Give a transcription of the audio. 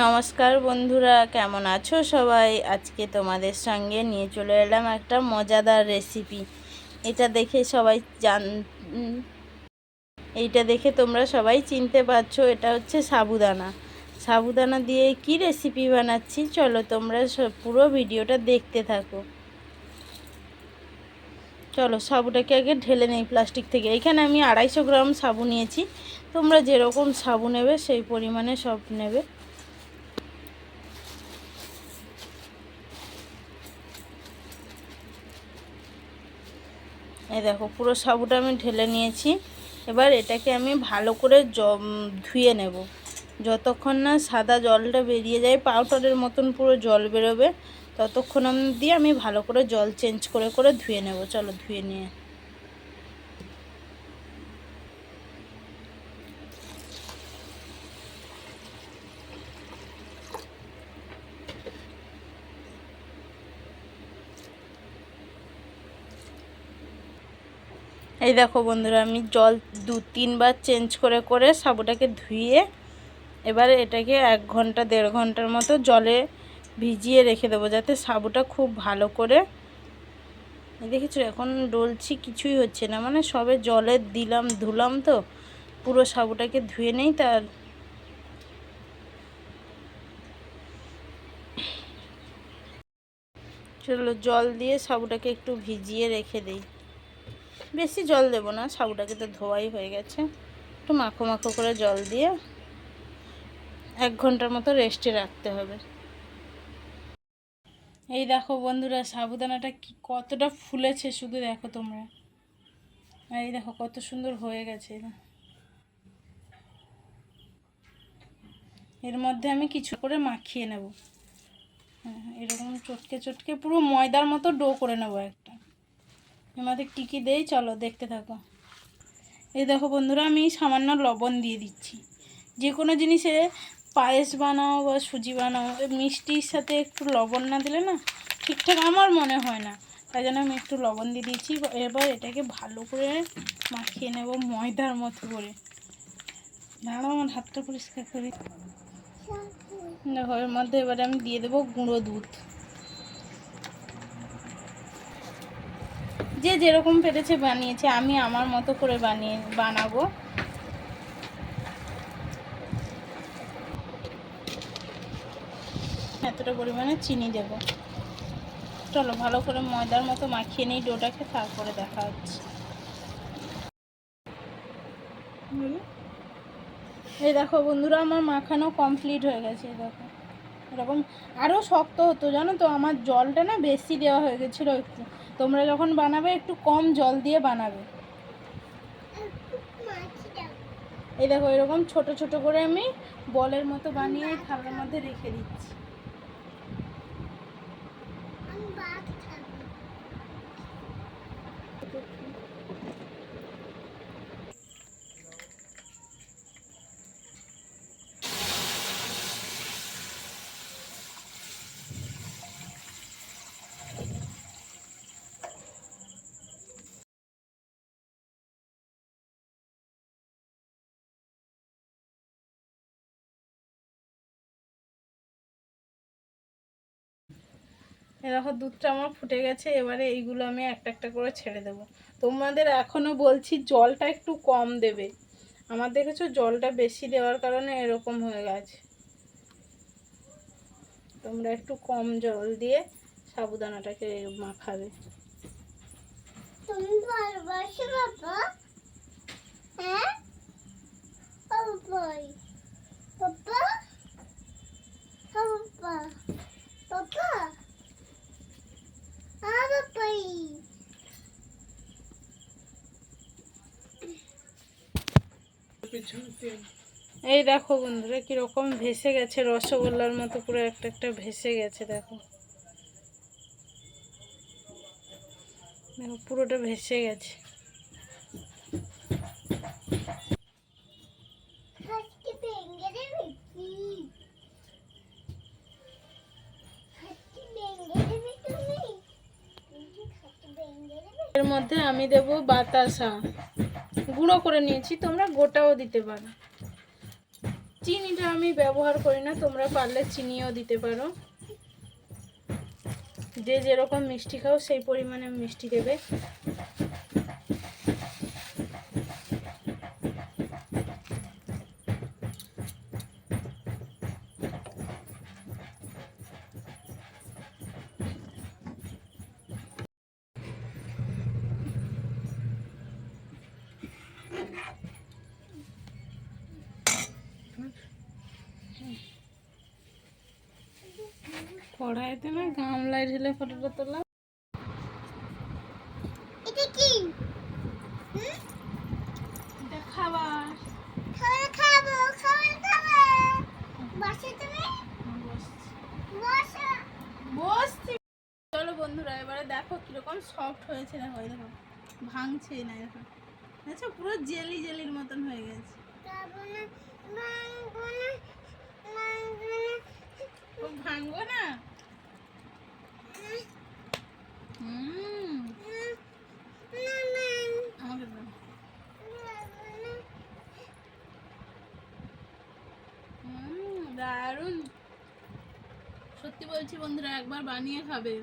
নমস্কার বন্ধুরা, কেমন আছো সবাই? আজকে তোমাদের সঙ্গে নিয়ে চলে এলাম একটা মজাদার রেসিপি এটা দেখে সবাই জান এইটা দেখে তোমরা সবাই চিনতে পারছ, এটা হচ্ছে সাবুদানা। সাবুদানা দিয়ে কি রেসিপি বানাচ্ছি, চলো তোমরা পুরো ভিডিওটা দেখতে থাকো। চলো সাবুটাকে আগে ঢেলে নেই প্লাস্টিক থেকে। এখানে আমি আড়াইশো গ্রাম সাবু নিয়েছি। তোমরা যেরকম সাবু নেবে, সেই পরিমাণে সব নেবে। এই দেখো, পুরো সাবুটা আমি ঢেলে নিয়েছি। এবার এটাকে আমি ভালো করে ধুয়ে নেব। যতক্ষণ না সাদা জলটা বেরিয়ে যায়, পাউডারের মতন পুরো জল বেরোবে, ততক্ষণ আমি দিয়ে আমি ভালো করে জল চেঞ্জ করে করে ধুয়ে নেব। চলো ধুয়ে নিয়ে এই দেখো বন্ধুরা, আমি জল দু তিনবার চেঞ্জ করে করে সাবুটাকে ধুয়ে এবার এটাকে এক ঘণ্টা, দেড় ঘণ্টার মতো জলে ভিজিয়ে রেখে দেবো যাতে সাবুটা খুব ভালো করে দেখেছ, এখন ডলছি, কিছুই হচ্ছে না। মানে সবে জলে দিলাম, ধুলাম তো, পুরো সাবুটাকে ধুয়ে নেই তার চলো জল দিয়ে সাবুটাকে একটু ভিজিয়ে রেখে দিই। বেশি জল দেবো না সাবুটাকে তো ধোয়াই হয়ে গেছে। একটু মাখো মাখো করে জল দিয়ে এক ঘণ্টার মতো রেস্টে রাখতে হবে। এই দেখো বন্ধুরা, সাবুদানাটা কি কতটা ফুলেছে শুধু দেখো তোমরা। এই দেখো কত সুন্দর হয়ে গেছে। এর মধ্যে আমি কিছু করে মাখিয়ে নেব। হ্যাঁ এরকম চটকে চটকে পুরো ময়দার মতো ডো করে নেব একটা। এর মধ্যে কী কী দেই? চলো দেখতে থাকো। এই দেখো বন্ধুরা, আমি সামান্য লবণ দিয়ে দিচ্ছি। যে কোনো জিনিসে পায়েস বানাও বা সুজি বানাও মিষ্টির সাথে একটু লবণ না দিলে না ঠিকঠাক আমার মনে হয় না। তাই জন্য আমি একটু লবণ দিয়ে দিয়েছি এবার এটাকে ভালো করে মাখিয়ে নেব ময়দার মতো করে। দাঁড়াও, আমার হাতটা পরিষ্কার করি দেখো, এর মধ্যে এবারে আমি দিয়ে দেবো গুঁড়ো দুধ। যে যেরকম পেরেছে বানিয়েছে, আমি আমার মতো করে বানিয়ে, বানাবো। এতটা পরিমাণে চিনি দেব। চলো, ভালো করে ময়দার মতো মাখিয়ে নিই ডোটাকে, তারপরে দেখা হচ্ছে। এই দেখো বন্ধুরা, আমার মাখানো কমপ্লিট হয়ে গেছে দেখো। এরকম আরও শক্ত হতো, জানো তো? আমার জলটা না বেশি দেওয়া হয়ে গেছিল একটু। তোমরা যখন বানাবে, একটু কম জল দিয়ে বানাবে। এই দেখো, এরকম ছোট ছোট করে আমি বলের মতো বানিয়ে থালার মধ্যে রেখে দিচ্ছি। দেখো, দুধটা আমার ফুটে গেছে, এবারে এইগুলো আমি একটা একটা করে ছেড়ে দেবো। তোমাদের এখনও বলছি, জলটা একটু কম দেবে। আমার দেখেছ জলটা বেশি দেওয়ার কারণে এরকম হয়ে গেছে। তোমরা একটু কম জল দিয়ে সাবুদানাটাকে মাখাবে। তুমি ভালোবাসো, বাবা হ্যাঁ বাবাই বাবা বাবা বাবা আ বাবাই এই দেখো বন্ধুরা কীরকম ভেসে গেছে রসগোল্লার মতো পুরো একটা একটা ভেসে গেছে দেখো। দেখো পুরোটা ভেসে গেছে। এর মধ্যে আমি দেব বাতাসা। গুঁড়ো করে নিয়েছি, তোমরা গোটাও দিতে পারো। চিনিটা আমি ব্যবহার করি না, তোমরা পারলে চিনিও দিতে পারো। যে যেরকম মিষ্টি খাও, সেই পরিমাণে মিষ্টি দেবে। কড়াইতে না গামলায় ঢেলে ফটোটা তোলা। এটা কি? এটা খাবার। খাবার খাব খাবার খাব। বসে তুমি। বসছি। চলো বন্ধুরা এবারে দেখো কীরকম সফট হয়েছে দেখো এই দেখো ভাঙছে না দেখো আচ্ছা পুরো জেলি জেলির মতন হয়ে গেছে খাব না মাংবো না মাংবো না ও ভাঙবো না হুম না না আমাকে দাও হুম দারুণ সত্যি বলছি বন্ধুরা একবার বানিয়ে খাবে